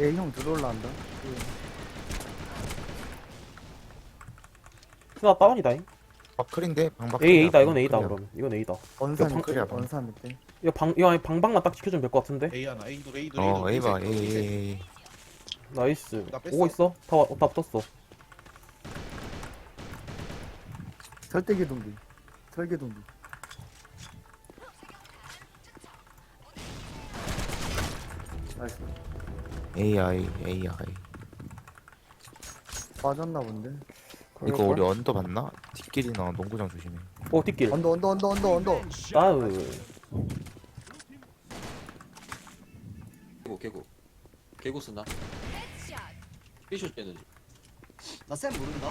A형 들어올라한다. 스나 다운이다잉 바클인데 방박. A A다 이건 A다 그럼 이건 A다 원산 방- 밑에, 원산 밑에. 이거 방 이거 아니 방방만 딱 지켜주면 될 것 같은데 A 하나 A 둘 A 둘어 A 봐 둘, A 둘, A 셋. A. 나이스 나 뺐어. 오고 있어 다, 와- 다 붙었어 설대기 동기. 설계 동기. 나이스. A I A I. 빠졌나 본데. 이거 우리 언더 봤나? 뒷길이나 농구장 조심해. 오 뒷길 언더, 언더, 언더, 언더, 언더. 다운 개구 개구 개구 쓰나? 삐쇼 때는 나쌤 모른다.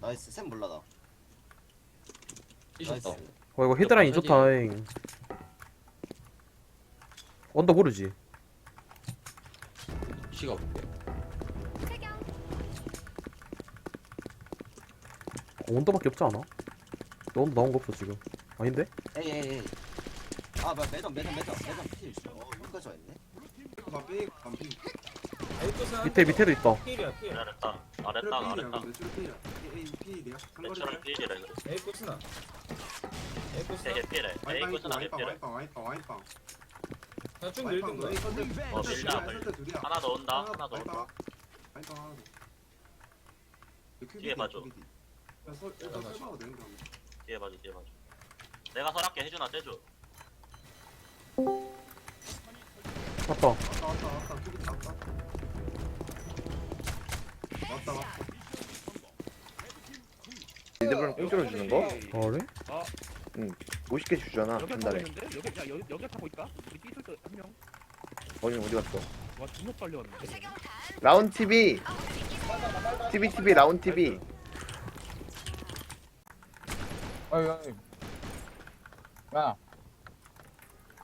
나이스 쌤 몰라 나. 삐쇼 나이스. 다 어 이거 헤드라인 좋다잉 언더 모르지 시가 볼게 어, 언더밖에 없지 않아? 너 언더 나온 거 없어 지금. 아닌데? 에이 에이 에이. 아 뭐, 매점 매점 매점 매점 필. 어. 여기까지 와 있네. 반피 반피 밑에 밑에도 있다. 잘했다 잘했다 잘했다. 필이야. 에이 필이야 내처럼 필이래 그래 에이 코스나. 에이 코스나. 에이 와이빵 코스나 와이빵 필해 와이빵 와이빵 와이빵 쭉 와이빵 너희 컨셉 어 밀자 둘이야. 하나 더 온다 하나 하나 더. 뒤에 봐줘. 야, 설- 일단 설마가 되는 거 아니야? 뒤에 봐줘 뒤에 봐줘. 내가 설할게 해주나 떼줘. 맞다 왔다 왔다 왔다. 큐비 다 왔다. 왔다 왔다. 일부러 공짜로 주는 거? 어, 그래? 50개 주잖아 한 달에. 여기 야 여기 여기 타고 있다. 우리 삐 설 때한 명. 어디 어디 갔어? 와 존나 빨리 왔는데. 라운 TV TV TV 라운 TV 야.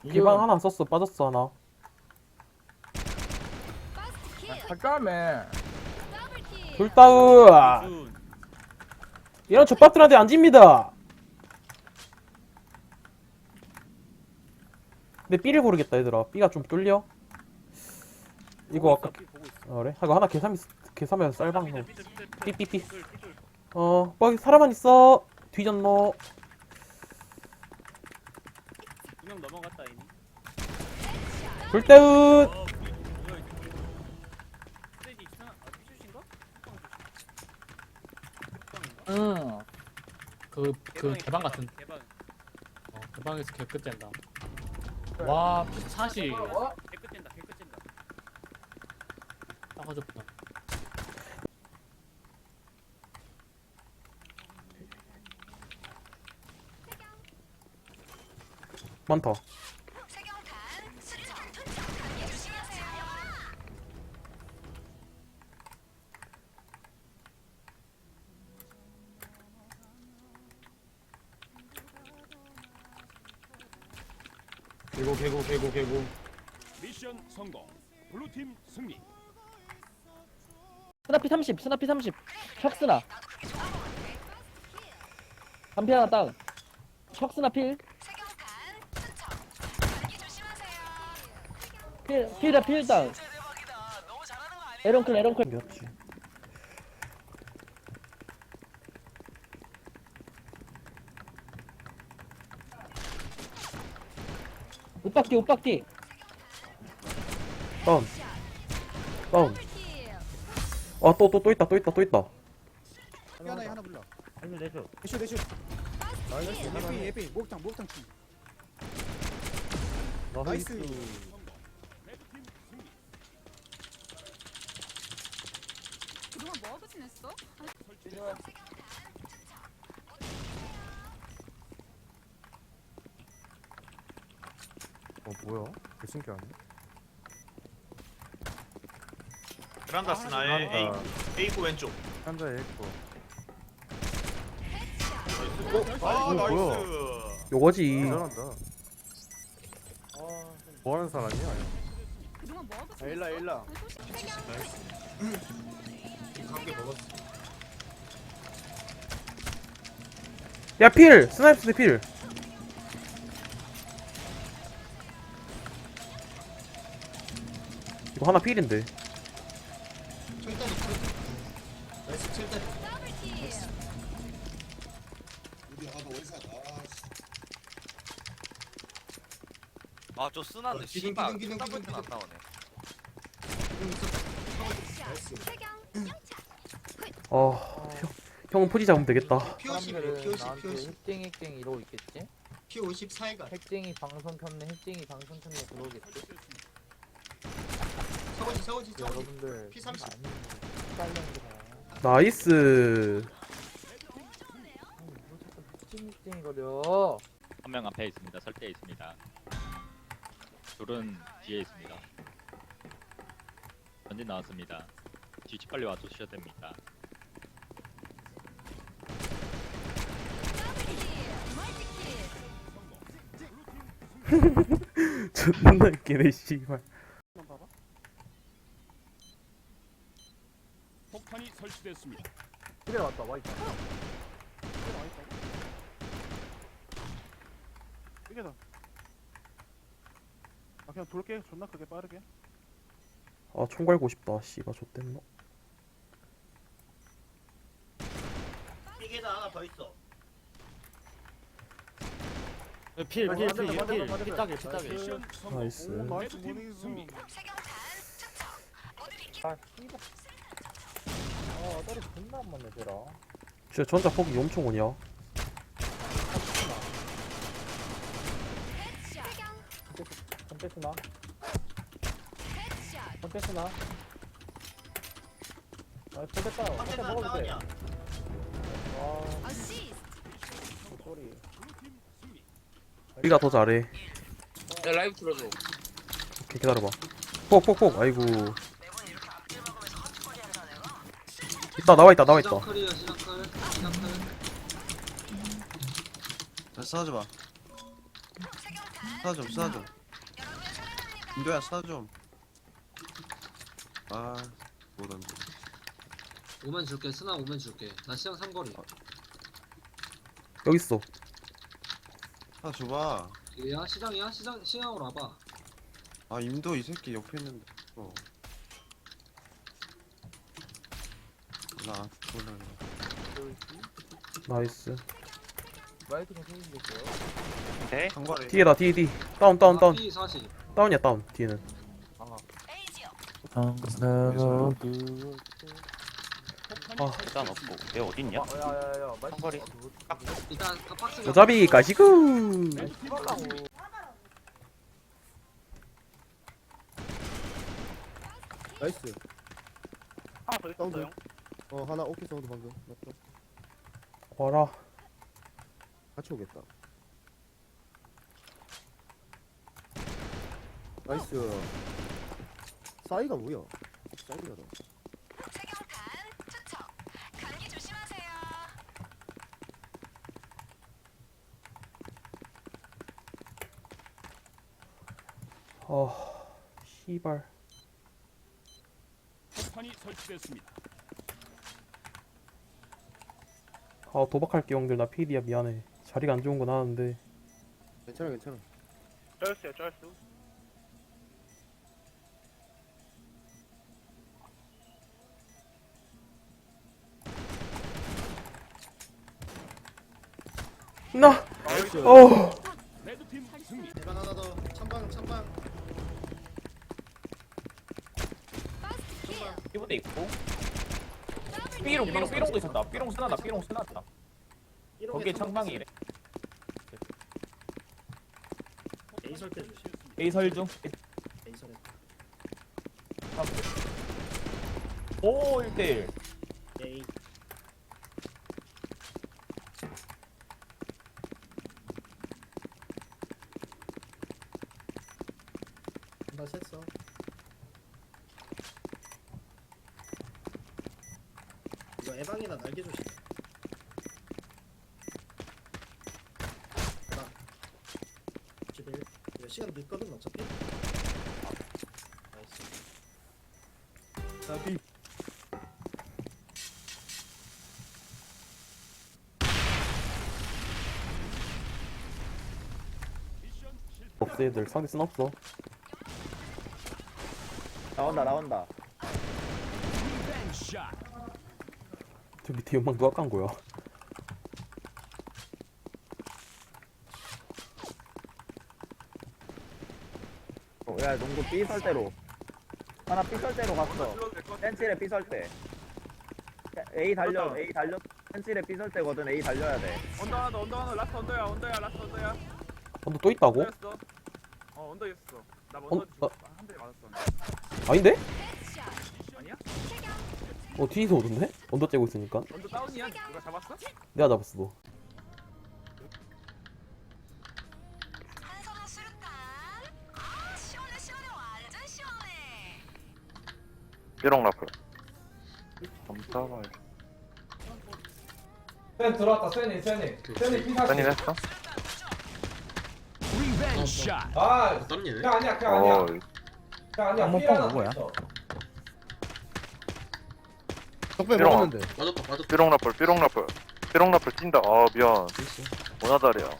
기방 하나 썼어 빠졌어 하나 잠깐만. 불다운 이런 족밥들한테 안 집니다 근데 B를 고르겠다 얘들아. B가 좀 뚫려? 이거 아까 어, 그래? 이거 하나 계산 계산하면 쌀방 삐삐삐 어 거기 사람만 있어. 뒤졌노. 두명 넘어갔다 이미. 스테이지 이상 아? 응. 그, 그 개방 같은. 개방. 어, 개방에서 개끝 짠다. 와, 사실 개끝 짠다. 개끝 짠다. 싸가지없다. 많다 개고 개고 개고 개고 미션 성공. 블루팀 승리. 스나피 30, 스나피 30. 혁스나. 한피 하나 다운. 혁스나 필. 필, 필이야, 필 다운. 에런클, 에런클. 이겼지 옷박디, 옷박디. 다운 다운 아 또 또 또 있다 또 있다 또 있다 하나 하나 불러. 아니면 내줘. 대슈 대슈. 나이스. 예삐 예삐. 목탕 목탕 치. 나이스. 그동안 뭐하고 지냈어? 어 뭐야? 개 신기하네. 베란다 스나의 A A구 왼쪽 한자에 있고. 아 이거 뭐야? 나이스 요거지 잘한다. 뭐 하는 사람이야? 그동안 뭐 하고 지냈어? 일라 일라. 한개 먹었어 야 필 스나이프스 필 이거 하나 필인데. 아, 저 쓰나는 신발. 기둥, 안 나오네. 어 형, 형은 포지 잡으면 되겠다. 핵쟁이 핵쟁이 이러고 있겠지? 핵쟁이 방송 켰네 핵쟁이 방송 켰네 그러겠지? 서거지 서거지 서거지 여러분들 P30. 아니 빨려는 나이스 핵쟁이 핵쟁이 거려 한 명 앞에 있습니다. 설대 있습니다. 둘은 뒤에 있습니다. 전진 나왔습니다. 뒤치 빨리 와주셔야 됩니다. 존나 웃기네 씨발 폭탄이 설치됐습니다. 집에 왔다. 와 있다 이게 다. 아 그냥 돌게. 존나 크게 빠르게. 아 총 갈고 싶다. 씨발 좆됐노 이게 다 하나 더 있어. 필 필 필필. 피딱일 피딱일 미션 나이스. 오 나이스 레드팀 승리. 아 씨발 아 떨어 존나 안 맞네 쟤라. 진짜 전자 폭이 엄청 오냐? 컨테스나? 컨테스나? 아 컨테스나 컨테 먹어도 돼. 아, 소리. B가 더 잘해. 야 라이브 틀어줘. 오케이 기다려봐. 폭폭폭. 아이고 있다 나와 있다 나와 있다. 시장클이야 시장클 시장클 자 싸우지 마 싸워 좀 싸워 좀 인도야 싸워 좀아 못한다 오면 줄게 스나 오면 줄게. 나 시장 삼거리. 여기 있어. 아 줘봐. 얘야 시장이야? 시장 시장으로 와봐. 아 임도 이 새끼 옆에 있는데. 어. 나 몰라 나이스. 마이크 좀 켜주시겠어요? 상관에 뒤에다 뒤에 뒤 다운 다운 다운. P 40 다운이야 다운 뒤에는. 아. 아. 일단 없고. 얘 어디 있냐? 야야 야 마이크 상거리. 일단 다 박스 여자비 가시고. 씹었다고. 나이스. 하나 더 사운드. 어 하나 오케이 사운드 방금. 맞다. 와라 같이 오겠다. 나이스. 싸이가 뭐야? 싸이가 너. 아 씨발 폭탄이 설치됐습니다. 아 도박할게 형들 나 필이야 미안해 자리가 안 좋은 건 아는데 괜찮아 괜찮아. 쩔스요 쩔스. 나 어. 레드팀 승리. 대박 하나 더 찬방 찬방 피부대 있고 삐롱 삐롱 삐롱도 있었다. 삐롱 쓰나다 삐롱 쓰나다. 거기에 창방이 이래. 에이설 때 조심 A설 중? 에이설에. 오 1대1 에이 한발 셌어 이거 에방이나 날개 조심 에방 집에 이거 시간 늦거든 어차피 나이스 미션 실패. 없어 얘들 상대 쓴 없어 나온다 나온다 샷. 저 밑에 연막 누가 깐 거야 야 농구 B 설대로. 하나 B 설대로 갔어. 펜칠에 B 설대 A 달려 A 달려. 펜칠에 B 설대거든. A 달려야 돼. 언더 하나 더, 언더 하나. 라스트 언더야 언더야 라스트 언더야. 언더 또 있다고? 언더였어 어. 언더였어 나 언- 먼저 나- 한 대에 맞았어 아닌데? 아니야? 어 뒤에서 오던데? 언더 째고 있으니까. 언더 다운이야? 누가 잡았어? 내가 잡았어 너 삐롱 라플. 점사발 센 들어왔다 센이 센이. 센이 피사 팬이 했어? 리벤지 샷아 떨리네 그냥 아니야 그냥 아니야. 어 그냥 아니야 한번 삐 하나? 더 있어. 적배. 먹었는데. 빠졌다 빠졌다. 삐롱 라플 삐롱 라플. 삐롱 라플 뛴다. 아 미안. 원하다리야.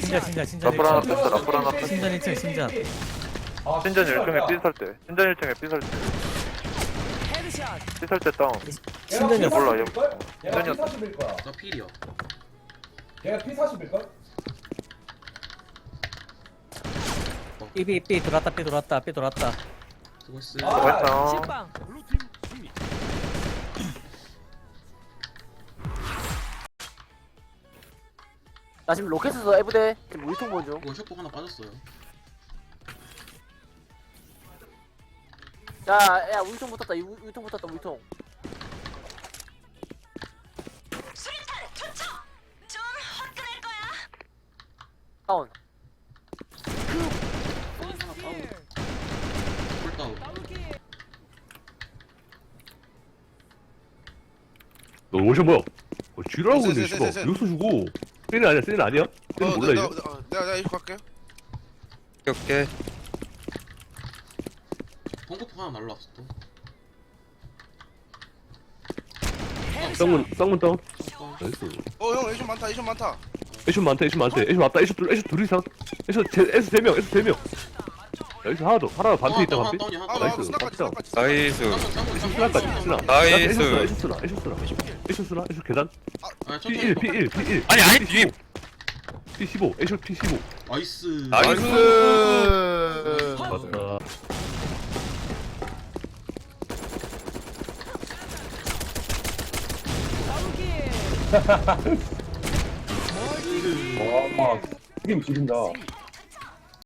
진짜 진짜 진짜. 라플 하나 뺐어 라플 하나 뺐어. 신전 1층 신전 아, 신전 씨발, 1층에 야. 삐 설대 신전 1층에 삐 설대 삐 설대 다운. 신전이 몰라, 얘. P40일걸? 얘가 신전이었어. P40일 거야. 나 필이야 얘가 P40일 걸? 삐삐 삐 들어왔다 삐 들어왔다 삐 들어왔다. 수고했어. 아, 수고했어 블루팀 승리 나 지금 로켓에서 에브대. 지금 물통 보여줘 이거 셔폭 하나 빠졌어요 야야 물통 붙었다 이 우- 물통 붙었다 물통 수류탄 투척. 좀 화끈할 거야. 다운 너 원샷 뭐야? 어, 세, 있네, 세, 씨발. 세, 세. 여기서 주고. 쟤는 아니야, 쟤는 아니야? 쟤는 몰라, 이거? 내가 내가 이거 갈게 오케이 펑 크포 하나 날라왔어 또 쌍문, 쌍문 다운. 나이스. 어형 애션 많다 애션 많다 애쇼 많다, 애쇼 많다. 애쇼 많다, 애쇼 둘, 애쇼 둘 이상. 애쇼, 제, 애쇼 세 명, 애쇼 세 명. 나이스, 하나 더. 하나 반피 있다, 반피. 다운이 하나 아, 다운 나이스. 나이스 스나까지, 스나. 나이스. 애쇼 스나, 애쇼 스나, 애쇼 스나. 애쇼 계단. 아 천천히 P1, P1, P1. 아니 아니 뒤 P15, 애쇼 P15. 나이스 나이스 맞다. 승리